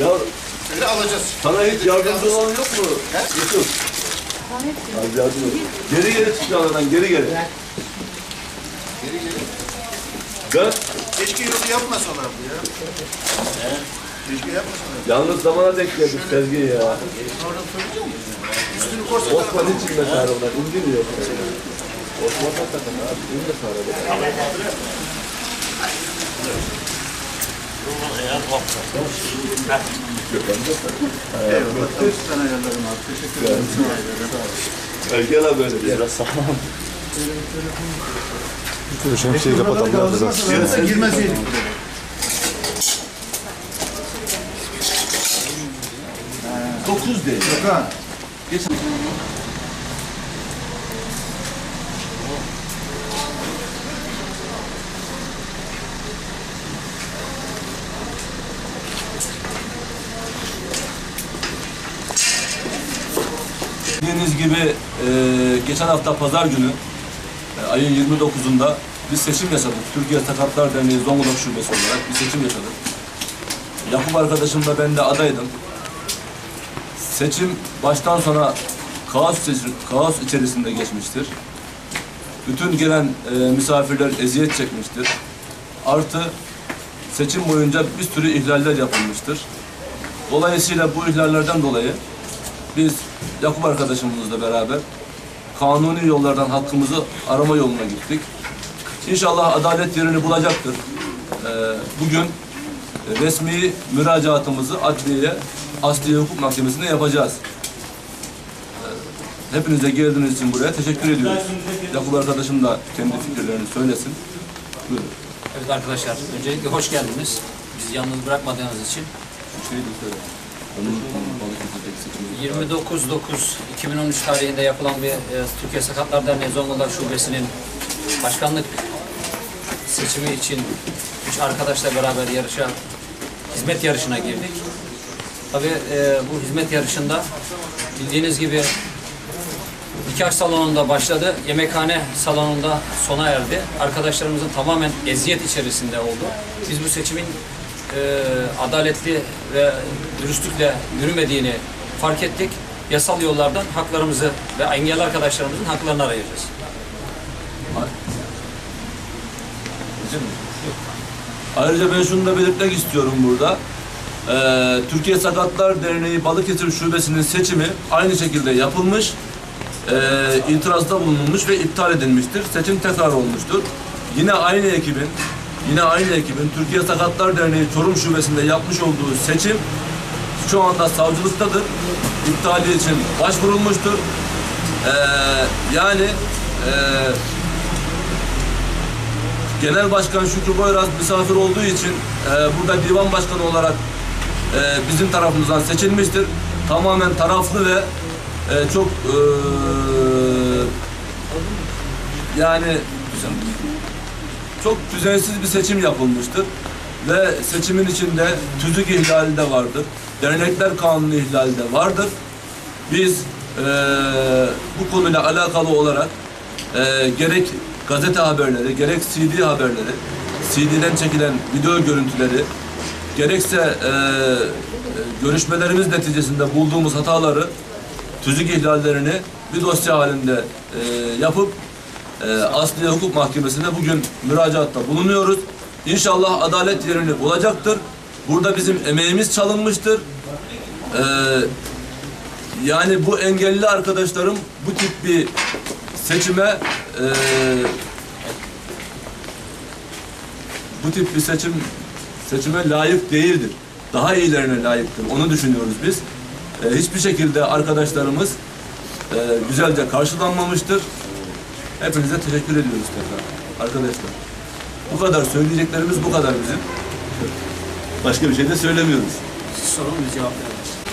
Ya Öyle alacağız. sana hiç yardımcı olan yok mu? Yusuf. Az yardım et. Geri geri çık aradan geri geri. Geri geri. Ben Keşke yolu yapmasalar bu ya. Yalnız zamana denk geldik Sezgi ya. Oradan korsa Osman hiç inme sarımdan. İndiriyor. Osman da sakın abi. Abi. Teşekkür ederim. Gel abi böyle. Biraz Şöyle şemsiyeyi kapatalım. biraz Dokuz değil. Gökhan. Bildiğiniz gibi e, geçen hafta pazar günü e, ayın 29'unda bir seçim yaşadık. Türkiye Sakatlar Derneği Zonguldak Şubesi olarak bir seçim yaşadık. Yakup arkadaşım da ben de adaydım. Seçim baştan sona kaos, kaos içerisinde geçmiştir. Bütün gelen e, misafirler eziyet çekmiştir. Artı seçim boyunca bir sürü ihlaller yapılmıştır. Dolayısıyla bu ihlallerden dolayı biz Yakup arkadaşımızla beraber kanuni yollardan hakkımızı arama yoluna gittik. İnşallah adalet yerini bulacaktır. Ee, bugün resmi müracaatımızı adliyeye, Asliye Hukuk Mahkemesi'ne yapacağız. Ee, hepinize geldiğiniz için buraya teşekkür ediyoruz. Yakup arkadaşım da kendi fikirlerini söylesin. Buyurun. Evet arkadaşlar, öncelikle hoş geldiniz. Bizi yalnız bırakmadığınız için. Şeyi de söyle. Onun Balıkesir'deki seçimi. 29.9.2013 tarihinde yapılan bir e, Türkiye Sakatlar Derneği Zonguldak Şubesi'nin başkanlık seçimi için üç arkadaşla beraber yarışa, hizmet yarışına girdik. Tabii e, bu hizmet yarışında bildiğiniz gibi nikah salonunda başladı, yemekhane salonunda sona erdi. Arkadaşlarımızın tamamen eziyet içerisinde oldu. Biz bu seçimin e, adaletli ve dürüstlükle yürümediğini fark ettik. Yasal yollardan haklarımızı ve engelli arkadaşlarımızın haklarını arayacağız. Ayrıca ben şunu da belirtmek istiyorum burada. Ee, Türkiye Sakatlar Derneği Balıkesir Şubesi'nin seçimi aynı şekilde yapılmış, e, itirazda bulunulmuş ve iptal edilmiştir. Seçim tekrar olmuştur. Yine aynı ekibin, yine aynı ekibin Türkiye Sakatlar Derneği Çorum Şubesi'nde yapmış olduğu seçim şu anda savcılıktadır. İptali için başvurulmuştur. Ee, yani e, Genel Başkan Şükrü Boyraz misafir olduğu için e, burada divan başkanı olarak e, bizim tarafımızdan seçilmiştir. Tamamen taraflı ve e, çok e, yani çok düzensiz bir seçim yapılmıştır. Ve seçimin içinde tüzük ihlali de vardır. Dernekler kanunu ihlali de vardır. Biz e, bu konuyla alakalı olarak e, gerek gazete haberleri, gerek CD haberleri, CD'den çekilen video görüntüleri, gerekse e, e, görüşmelerimiz neticesinde bulduğumuz hataları, tüzük ihlallerini bir dosya halinde e, yapıp e, Asliye Hukuk Mahkemesi'nde bugün müracaatta bulunuyoruz. İnşallah adalet yerini bulacaktır. Burada bizim emeğimiz çalınmıştır. E, yani bu engelli arkadaşlarım bu tip bir seçime e, bu tip bir seçim seçime layık değildir. Daha iyilerine layıktır. Onu düşünüyoruz biz. E, hiçbir şekilde arkadaşlarımız e, güzelce karşılanmamıştır. Hepinize teşekkür ediyoruz tekrar. Arkadaşlar. Bu kadar. Söyleyeceklerimiz bu kadar bizim. Başka bir şey de söylemiyoruz. Sorun cevap verelim.